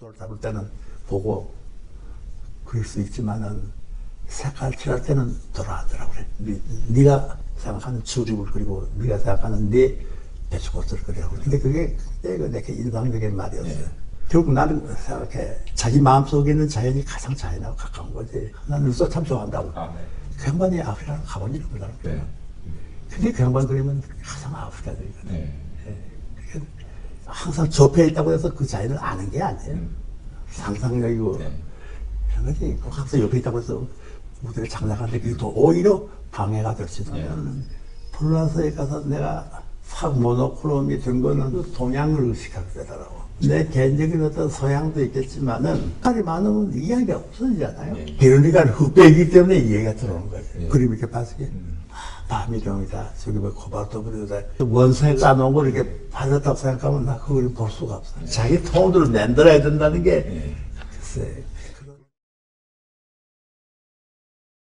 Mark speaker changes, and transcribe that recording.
Speaker 1: 돌 잡을 때는 보고 그릴 수 있지만은 색깔 칠할 때는 돌아가더라고 그래. 네, 네가 생각하는 주립을 그리고 네가 생각하는 네 배추꽃을 그리라고. 근데 그게 내가 내게 인상적인 말이었어요. 결국 나는 생각해 자기 마음속에 있는 자연이 가장 자연하고 가까운 거지. 나는 눈썹 참 좋아한다고.
Speaker 2: 아, 네.
Speaker 1: 그 양반이 아프리카를 가본 적이 없더라고.
Speaker 2: 네.
Speaker 1: 근데 그 양반 그림은 가장 아프리카 그리거든.
Speaker 2: 네.
Speaker 1: 그게 항상 접해 있다고 해서 그 자연을 아는 게 아니에요. 상상력이고
Speaker 2: 네.
Speaker 1: 이런 거지. 꼭 항상 옆에 있다고 해서 무대를 장악하는데 그게 더 오히려 방해가 될지도
Speaker 2: 네.
Speaker 1: 모르는. 플라스에 가서 내가 팍 모노크롬이 된 거는 그 동양을 의식하게 되더라고. 내 개인적인 어떤 서양도 있겠지만은 색깔이 많으면 이해하기가 없어지잖아요.
Speaker 2: 네.
Speaker 1: 그러니까 흑백이기 때문에 이해가 들어오는 거지.
Speaker 2: 네.
Speaker 1: 그림 이렇게 봤을 때 아, 밤이령이다. 저기 뭐 코발토 브리다. 원소에 싸놓은 걸 이렇게 받았다고 생각하면 나그 그림 볼 수가 없어. 자기 톤으로 만들어야 된다는 게
Speaker 2: 네.
Speaker 1: 글쎄.